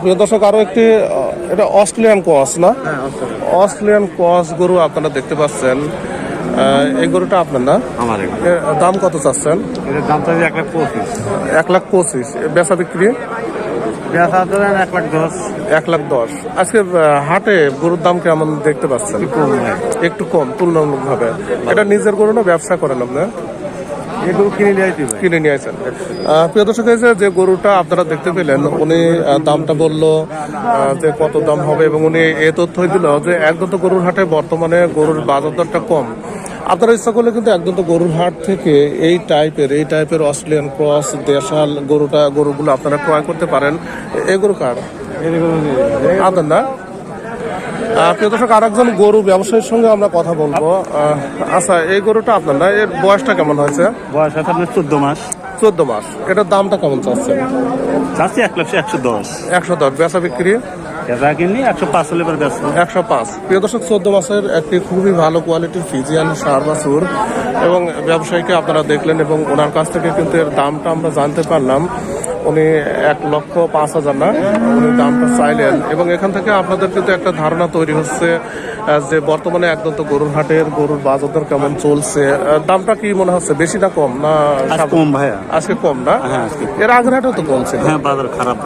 প্রিয় দর্শক আরও একটি এটা অস্ট্রেলিয়ান কস না? অস্ট্রেলিয়ান। কস গরু আপনারা দেখতে পাচ্ছেন। এই গরুটা আপনার না? আমার দাম কত চাচ্ছেন? দাম এক লাখ পঁচিশ। এক লাখ পঁচিশ। বেচা বিক্রি? এক লাখ দশ। আজকে হাটে গরুর দাম কেমন দেখতে পাচ্ছেন? একটু কম তুলনামূলক ভাবে এটা নিজের গরু না ব্যবসা করেন আপনি? এগুলো কিনে নিয়ে আসেন। প্রিয় দর্শক এই যে গরুটা আপনারা দেখতে পেলেন উনি দামটা বলল যে কত দাম হবে এবং উনি এ তথ্যই দিল যে একদন্ত গরুর হাটে বর্তমানে গরুর বাজার দরটা কম। আপনারা ইচ্ছা করলে কিন্তু একদন্ত গরুর হাট থেকে এই টাইপের এই টাইপের অস্ট্রেলিয়ান ক্রস দেশাল গরুটা গরুগুলো আপনারা ক্রয় করতে পারেন। এ- এই গরু কার আপনার না প্রিয় দর্শক আরেকজন গরু ব্যবসায়ীর সঙ্গে আমরা কথা বলব। আচ্ছা এই গরুটা আপনার না এর বয়সটা কেমন হয়েছে? বয়স আছে আপনার চোদ্দ মাস। চোদ্দ মাস। এটার দামটা কেমন চাচ্ছেন চাচ্ছি এক লক্ষ একশো দশ। একশো দশ। বেচা বিক্রি? একশো পাঁচ প্রিয় দর্শক চোদ্দ মাসের একটি খুবই ভালো কোয়ালিটির ফিজিয়ান সার বাছুর এবং ব্যবসায়ীকে আপনারা দেখলেন এবং ওনার কাছ থেকে কিন্তু এর দামটা আমরা জানতে পারলাম। উনি এক লক্ষ পাঁচ হাজার না উনি দামটা চাইলেন। এবং এখান থেকে আপনাদের কিন্তু একটা ধারণা তৈরি হচ্ছে যে বর্তমানে একদম তো গরুর হাটের গরুর বাজার দর কেমন চলছে। দামটা কি মনে হচ্ছে বেশি না কম না কম ভাইয়া। আজকে কম না? হ্যাঁ, এর আগের হাটেও তো কম ছিল। হ্যাঁ বাজার খারাপ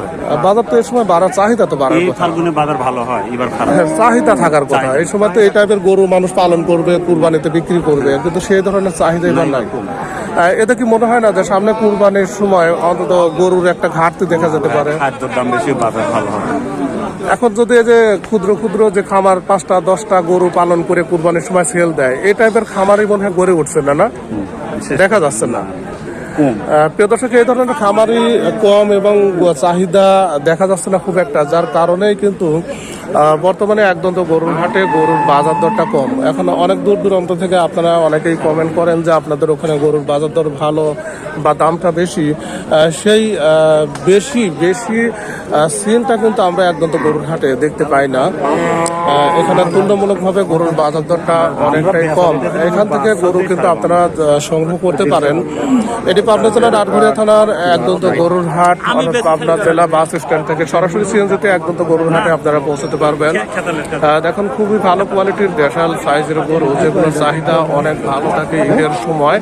বাজার তো এই সময় বাড়ার চাহিদা তো বাড়ার কথা। ফাল্গুনে বাজার ভালো হয় এবার খারাপ। হ্যাঁ, চাহিদা থাকার কথা। এই সময় তো এই টাইপের গরু মানুষ পালন করবে কুরবানিতে বিক্রি করবে কিন্তু সেই ধরনের চাহিদা এবার নাই। এতে কি মনে হয় না যে সামনে কুরবানির সময় অন্তত গরুর একটা ঘাটতি দেখা যেতে পারে? খাদ্যর দাম বেশি বাজার ভালো হয় এখন যদি এই যে ক্ষুদ্র ক্ষুদ্র যে খামার পাঁচটা দশটা গরু পালন করে কুরবানির সময় সেল দেয় এই টাইপের খামারই মনে হয় গড়ে উঠছে না না? দেখা যাচ্ছে না। প্রিয় দর্শক এই ধরনের খামারই কম এবং চাহিদা দেখা যাচ্ছে না খুব একটা যার কারণেই কিন্তু বর্তমানে একদম তো গরুর হাটে গরুর বাজার দরটা কম। এখন অনেক দূর দূরান্ত থেকে আপনারা অনেকেই কমেন্ট করেন যে আপনাদের ওখানে গরুর বাজার দর ভালো বা দামটা বেশি। সেই বেশি বেশি সিনটা কিন্তু আমরা একদম তো গরুর হাটে দেখতে পাই না। এখানে তুলনামূলকভাবে গরুর বাজার দরটা অনেকটাই কম। এখান থেকে গরু কিন্তু আপনারা সংগ্রহ করতে পারেন। এটি পাবনা জেলার আটঘরিয়া থানার একদম তো গরুর হাট পাবনা জেলা বাস স্ট্যান্ড থেকে সরাসরি সিএনজিতে একদম তো গরুর হাটে আপনারা পৌঁছতে পারবেন। দেখুন খুবই ভালো কোয়ালিটির দেশাল সাইজের গরু যেগুলোর চাহিদা অনেক ভালো থাকে ঈদের সময়।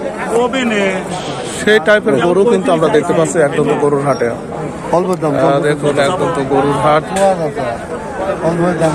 সেই টাইপের গরু কিন্তু আমরা দেখতে পাচ্ছি একদম তো গরুর হাটে। অল্প দাম দেখুন একদম তো গরুর হাট। অল্প দাম